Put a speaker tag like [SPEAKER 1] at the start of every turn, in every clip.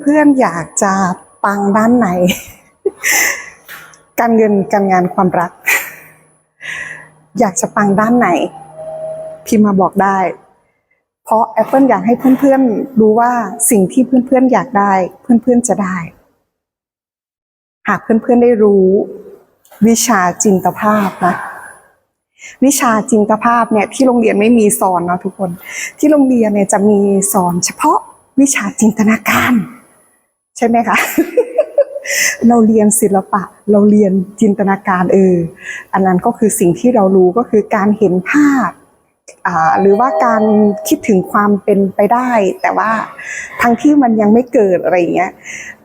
[SPEAKER 1] เพื่อนๆอยากจะปังด้านไหน การเงินการงานความรัก อยากจะปังด้านไหน พิมมาบอกได้ เพราะ Apple อยากให้เพื่อนๆรู้ว่าสิ่งที่เพื่อนๆอยากได้ เพื่อนๆจะได้ หากเพื่อนๆได้รู้ วิชาจินตภาพนะวิชาจินตภาพเนี่ยที่โรงเรียนไม่มีสอนเนาะทุกคน ที่โรงเรียนเนี่ยจะมีสอนเฉพาะ วิชาจินตนาการ ใช่ไหมคะ เราเรียนศิลปะ เราเรียนจินตนาการเออ อันนั้นก็คือสิ่งที่เรารู้ก็คือการเห็นภาพหรือว่าการคิดถึงความเป็นไปได้ แต่ว่าทั้งที่มันยังไม่เกิดอะไรอย่างเงี้ย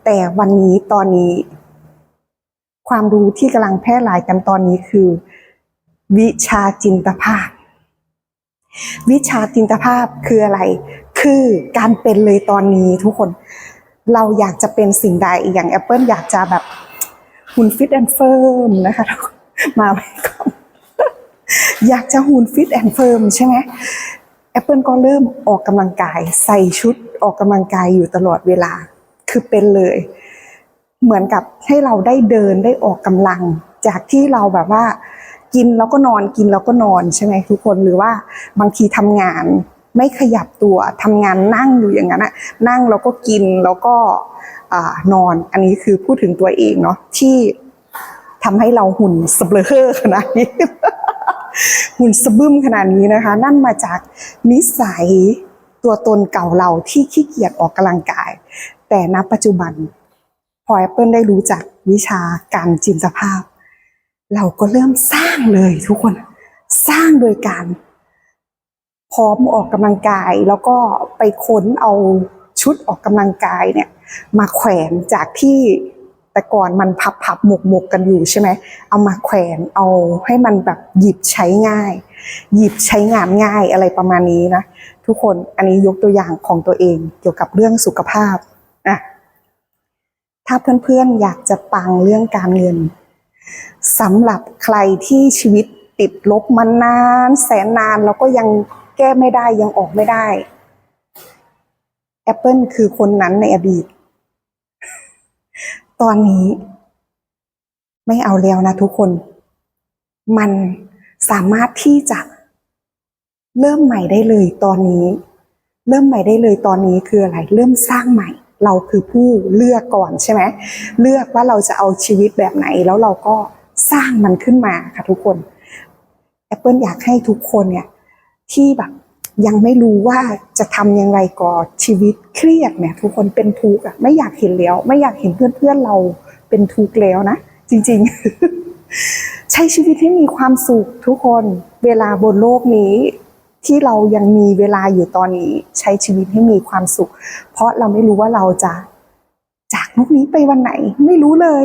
[SPEAKER 1] แต่วันนี้ตอนนี้ ความรู้ที่กำลังแพร่หลายกันตอนนี้คือ วิชาจินตภาพ วิชาจินตภาพคืออะไร คือการเป็นเลยตอนนี้ทุกคนเราอยากจะเป็นสิ่งใดอย่าง Apple อยากจะแบบหุ่นฟิตแอนด์เฟิร์มนะคะมาไว้ก่อนอยากจะหุ่นฟิตแอนด์เฟิร์มใช่ไหม Apple ก็เริ่มออกกำลังกาย ใส่ชุดออกกำลังกายอยู่ตลอดเวลา คือเป็นเลย เหมือนกับให้เราได้เดินได้ออกกำลัง จากที่เราแบบว่า กินแล้วก็นอนกินแล้วก็นอนใช่ไหมทุกคนหรือว่าบางทีทำงาน ไม่ขยับตัวทำงานนั่งอยู่อย่างนั้นอะนั่งแล้วก็กินแล้วก็อนอน อันนี้คือพูดถึงตัวเองเนาะที่ทำให้เราหุ่นสเบลอขนาดนี้ หุ่นสะบึ้มขนาดนี้นะคะ นั่นมาจากนิสัยตัวตนเก่าเราที่ขี้เกียจออกกำลังกาย แต่ณปัจจุบันพอ Apple ได้รู้จักวิชาการจินตภาพ เราก็เริ่มสร้างเลยทุกคน สร้างโดยการ พร้อมออกกำลังกาย แล้วก็ไปค้นเอาชุดออกกำลังกายเนี่ยมาแขวนจากที่แต่ก่อนมันพับพับหมกหมกๆกันอยู่ใช่ไหมเอามาแขวนเอาให้มันแบบหยิบใช้ง่าย หยิบใช้งานง่ายอะไรประมาณนี้นะทุกคนอันนี้ยกตัวอย่างของตัวเองเกี่ยวกับเรื่องสุขภาพอะถ้าเพื่อนๆอยากจะปังเรื่องการเงินสำหรับใครที่ชีวิตติดลบมานาน แสนนานแล้วก็ยัง แก้ไม่ได้ยังออกไม่ได้ Apple คือคนนั้นในอดีต ตอนนี้ ไม่เอาแล้วนะทุกคน มันสามารถที่จะ เริ่มใหม่ได้เลยตอนนี้ เริ่มใหม่ได้เลยตอนนี้คืออะไร เริ่มสร้างใหม่ เราคือผู้เลือกก่อนใช่ไหมเลือกว่าเราจะเอาชีวิตแบบไหน แล้วเราก็สร้างมันขึ้นมาค่ะทุกคน Apple อยากให้ทุกคนเนี่ย ที่แบบยังไม่รู้ว่าจะทำย่างไรก่อชีวิตเครียดเนี่ยทุกคนเป็นทุกข์อะไม่อยากเห็นแล้ว ไม่อยากเห็นเพื่อนๆเราเป็นทุกข์แล้วนะจริง ๆ ใช้ชีวิตให้มีความสุขทุกคนเวลาบนโลกนี้ที่เรายังมีเวลาอยู่ตอนนี้ใช้ชีวิตให้มีความสุข เพราะเราไม่รู้ว่าเราจะจากโลกนี้ไปวันไหน ไม่รู้เลย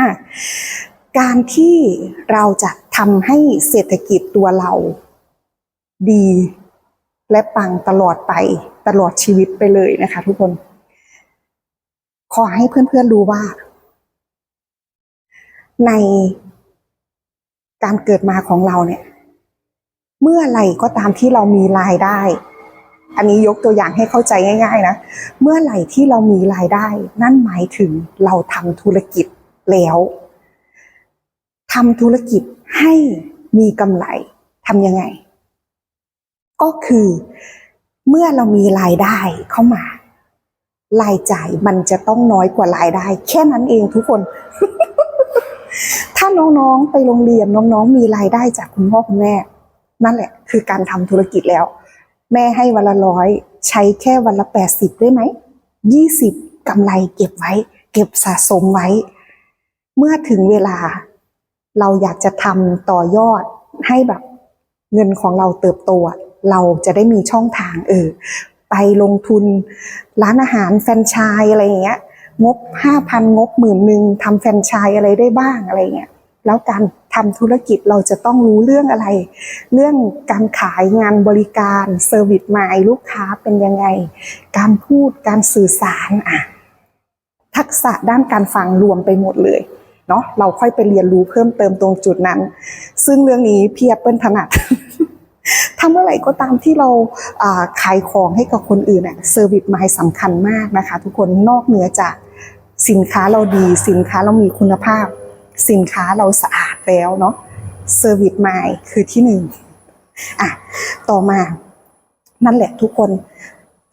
[SPEAKER 1] อะ การที่เราจะทำให้เศรษฐกิจตัวเรา ดี และปังตลอดไปตลอดชีวิตไปเลยนะคะ ทุกคน ขอให้เพื่อนๆรู้ว่า ในการเกิดมาของเราเนี่ย เมื่อไรก็ตามที่เรามีรายได้ อันนี้ยกตัวอย่างให้เข้าใจง่าย ๆ นะ เมื่อไหร่ที่เรามีรายได้ นั่นหมายถึงเราทำธุรกิจแล้ว ทำธุรกิจให้มีกำไรทำยังไง ก็คือเมื่อเรามีรายได้เข้ามารายจ่ายมันจะต้องน้อยกว่ารายได้ แค่นั้นเองทุกคน ถ้าน้องๆไปโรงเรียนน้องๆ มีรายได้จากคุณพ่อคุณแม่ นั่นแหละ คือการทำธุรกิจแล้ว แม่ให้วันละร้อยใช้แค่วันละแปดสิบได้ไหมยี่สิบกำไรเก็บไว้ เก็บสะสมไว้ เมื่อถึงเวลา เราอยากจะทำต่อยอดให้แบบเงินของเราเติบโตเราจะได้มีช่องทางเออไปลงทุนร้านอาหารแฟรนไชส์อะไรอย่างเงี้ยงบห้าพันงบหมื่นหนึ่งทำแฟรนไชส์อะไรได้บ้างอะไรเงี้ยแล้วการทำธุรกิจเราจะต้องรู้เรื่องอะไร เรื่องการขายงานบริการเซอร์วิสมาลูกค้าเป็นยังไง การพูดการสื่อสารอะทักษะด้านการฟังรวมไปหมดเลย เนาะเราค่อยไปเรียนรู้เพิ่มเติมตรงจุดนั้น ซึ่งเรื่องนี้พี่แอปเปิลถนัดถ้าเมื่อไหร่ก็ตามที่เราขายของให้กับคนอื่นอะเซอร์วิสมายสำคัญมากนะคะ ทุกคนนอกเหนือจากสินค้าเราดีสินค้าเรามีคุณภาพ สินค้าเราสะอาดแล้วเนาะเซอร์วิสมายคือที่หนึ่งอะต่อมานั่นแหละทุกคน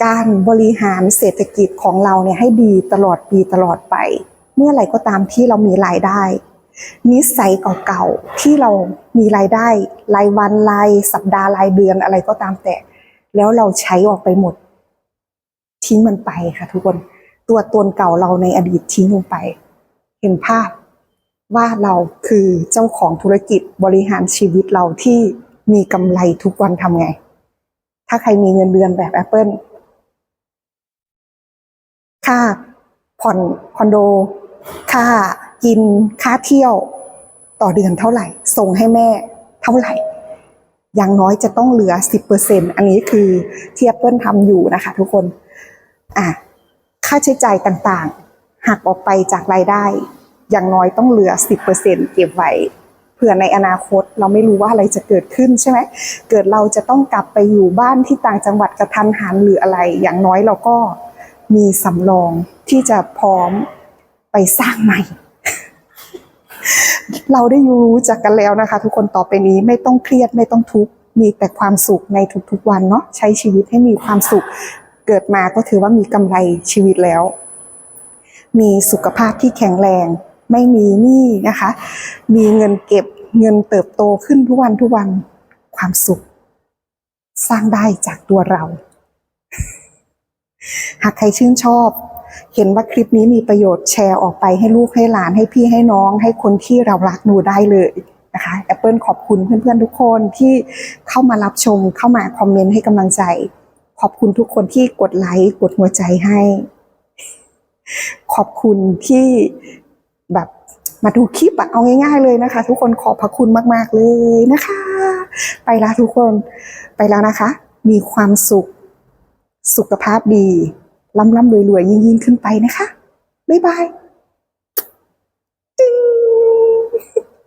[SPEAKER 1] การบริหารเศรษฐกิจของเราเนี่ยให้ดีตลอดปีตลอดไป เมื่อไหร่ก็ตามที่เรามีรายได้ นิสัยเก่าๆที่เรามีรายได้ รายวันรายสัปดาห์รายเดือนอะไรก็ตามแต่ แล้วเราใช้ออกไปหมด ทิ้งมันไปค่ะ ทุกคนตัวตนเก่าเราในอดีตทิ้งลงไป เห็นภาพว่าเราคือเจ้าของธุรกิจบริหารชีวิตเราที่มีกำไรทุกวันทำไง ถ้าใครมีเงินเดือนแบบ Apple ค่าผ่อนคอนโด ค่ากินค่าเที่ยวต่อเดือนเท่าไหร่ ส่งให้แม่เท่าไหร่อย่างน้อยจะต้องเหลือ 10%อันนี้คือเที่ Apple ทำอยู่นะคะ ทุกคนอะค่าใช้จ่ายต่างๆหักออกไปจากรายได้ อย่างน้อยต้องเหลือ 10%เก็บไว้เผื่อในอนาคตเราไม่รู้ว่าอะไรจะเกิดขึ้นใช่ไหมเกิดเราจะต้องกลับไปอยู่บ้านที่ต่างจังหวัดกระทันหันหรืออะไร อย่างน้อยเราก็มีสำรองที่จะพร้อม ไปสร้างใหม่ เราได้รู้จักกันแล้วนะคะ ทุกคนต่อไปนี้ไม่ต้องเครียดไม่ต้องทุกข์มีแต่ความสุขในทุกๆวันเนาะใช้ชีวิตให้มีความสุข เกิดมาก็ถือว่ามีกำไรชีวิตแล้ว มีสุขภาพที่แข็งแรง ไม่มีหนี้นะคะ มีเงินเก็บเงินเติบโตขึ้นทุกวันทุกวันความสุข สร้างได้จากตัวเรา หากใครชื่นชอบ เห็นว่าคลิปนี้มีประโยชน์แชร์ออกไปให้ลูกให้หลานให้พี่ให้น้อง ให้คนที่เรารักดูได้เลยนะคะ Apple ขอบคุณเพื่อนๆทุกคนที่เข้ามารับชมเข้ามาคอมเมนต์ให้กำลังใจ ขอบคุณทุกคนที่กดไลค์กดหัวใจให้ ขอบคุณที่แบบมาดูคลิปอะเอาง่าย ๆเลยนะคะ ทุกคนขอบพระคุณมาก ๆเลยนะคะ ไปล้วทุกคนไปแล้วนะคะ มีความสุข สุขภาพดี ร่ำร่ำรวยรวยยิ่งยิ่งขึ้นไปนะคะ บ๊ายบาย